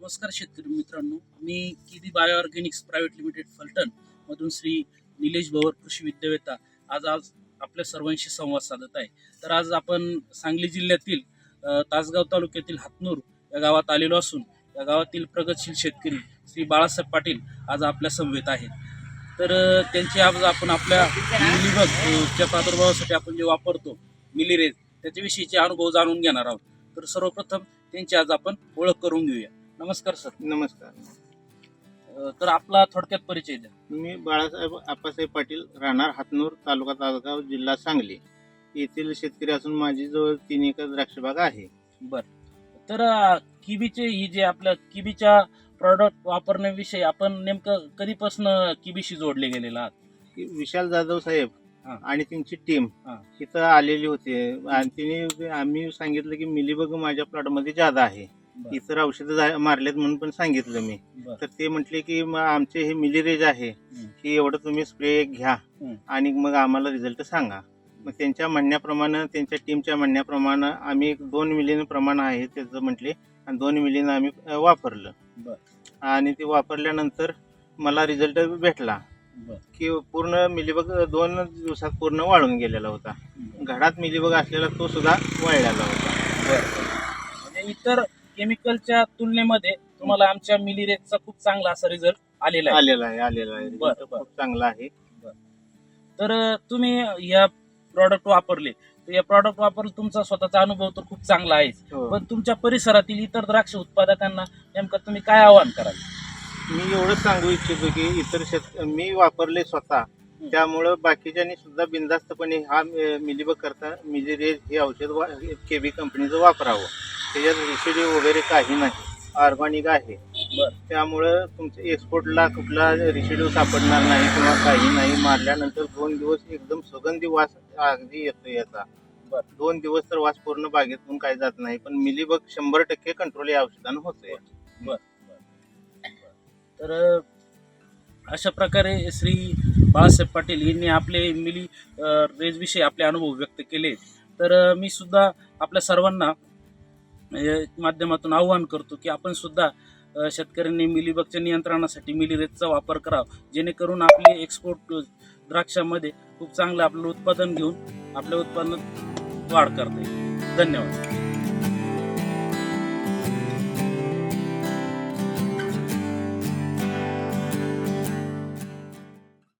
नमस्कार शेतकरी मित्रांनो. मी किदी bio organics private limited Phaltan मधून श्री निलेश भवर कृषी विद्यावेता. आज आज आपल्या सर्वांशी संवाद साधत आहे. तर आज आपण सांगली जिल्ह्यातील तासगाव तालुक्यातील हातनूर या गावात आलेलो असून या गावातील प्रगतशील शेतकरी श्री बाळासाहेब पाटील आज आपल्या समवेत आहेत. तर त्यांची आज आपण आपल्या मिलीबग च्या प्रादुर्भावासाठी आपण जे वापरतो मिलीरेज त्याच्याविषयीचे अनुभव जाणून घेणार आहोत. तर सर्वप्रथम त्यांची आज आपण ओळख करून घेऊया. नमस्कार सर. नमस्कार. अ, तर आपला थोडक्यात परिचय द्या. मी बाळासाहेब आप्पासाहेब पाटील राहणार हातनूर तालुका तासगाव जिल्हा सांगली. येथील शेतकरी असून माझी जवळ तीन एकर द्राक्षबाग आहे. बर. तर अ, किबीचे ही जे आपल्या किबीच्या प्रॉडक्ट वापरण्याविषयी आपण नेमकं कधीपासून किबीशी जोडले गेलेला आहात? की विशाल जाधव साहेब हा. आणि त्यांची टीम हा. इथं आलेली होती. आणि तिने आम्ही सांगितलं की मिलीबग माझ्या प्लॉटमध्ये जादा आहे. इतर औषधं जा- मारलेत म्हणून पण सांगितलं मी. तर ते म्हटले की मग आमचे हे मिलीरेज आहे. की एवढं तुम्ही स्प्रे घ्या. आणि मग आम्हाला रिझल्ट सांगा मग त्यांच्या म्हणण्याप्रमाणे त्यांच्या टीमच्या म्हणण्याप्रमाणे आम्ही एक दोन मिलीनं प्रमाण आहे त्याचं म्हटले आणि दोन मिलीनं आम्ही वापरलं. आणि ते वापरल्यानंतर मला रिझल्ट भेटला की पूर्ण मिलीबग दोन दिवसात पूर्ण वाळून गेलेला होता. घरात मिलीबग असलेला तो सुद्धा वाळलेला होता. म्हणजे इतर केमिकलच्या तुलनेमध्ये तुम्हाला आमच्या मिलीरेजचा खूप चांगला असा रिझल्ट आलेला आहे. आलेला आहे आलेला आहे. बरं, खूप चांगला आहे. तर अ, तुम्ही या प्रॉडक्ट वापरले. तर या प्रॉडक्ट वापरले तुमचा स्वतःचा अनुभव तर खूप चांगला आहे हो. पण तुमच्या परिसरातील इतर द्राक्ष उत्पादकांना नेमकं तुम्ही काय आवाहन कराल? मी एवढंच सांगू इच्छितो की इतर शेत मी वापरले स्वतः. त्यामुळं बाकीच्यांनी सुद्धा बिनधास्तपणे हा मिलीबग करता मिलीरेज हे औषध वा केबी कंपनीचं वापरावं. त्याच्यात रिसिडी वगैरे काही नाही. ऑर्गॅनिक आहे. बर. त्यामुळं तुमच्या एक्सपोर्टला कुठला रिसिड्यू सापडणार नाही किंवा काही नाही मारल्यानंतर दोन दिवस एकदम सुगंधी वास अगदी येतो याचा. बर. दोन दिवस तर वास पूर्ण बागेतून काही जात नाही पण मिलीबग शंभर टक्के कंट्रोल या औषधानं होतंय. तर अशा प्रकारे श्री बाळासाहेब पाटील यांनी आपले मिली रेजविषयी आपले अनुभव व्यक्त केले. तर मी सुद्धा आपल्या सर्वांना म्हणजे माध्यमातून आव्हान करतो की आपण सुद्धा शेतकऱ्यांनी मिलीबगच्या नियंत्रणासाठी मिलीरेजचा वापर करावा. जेणेकरून आपले एक्सपोर्ट द्राक्षामध्ये खूप चांगलं आपलं उत्पादन घेऊन आपल्या उत्पादनात वाढ करता येईल. धन्यवाद.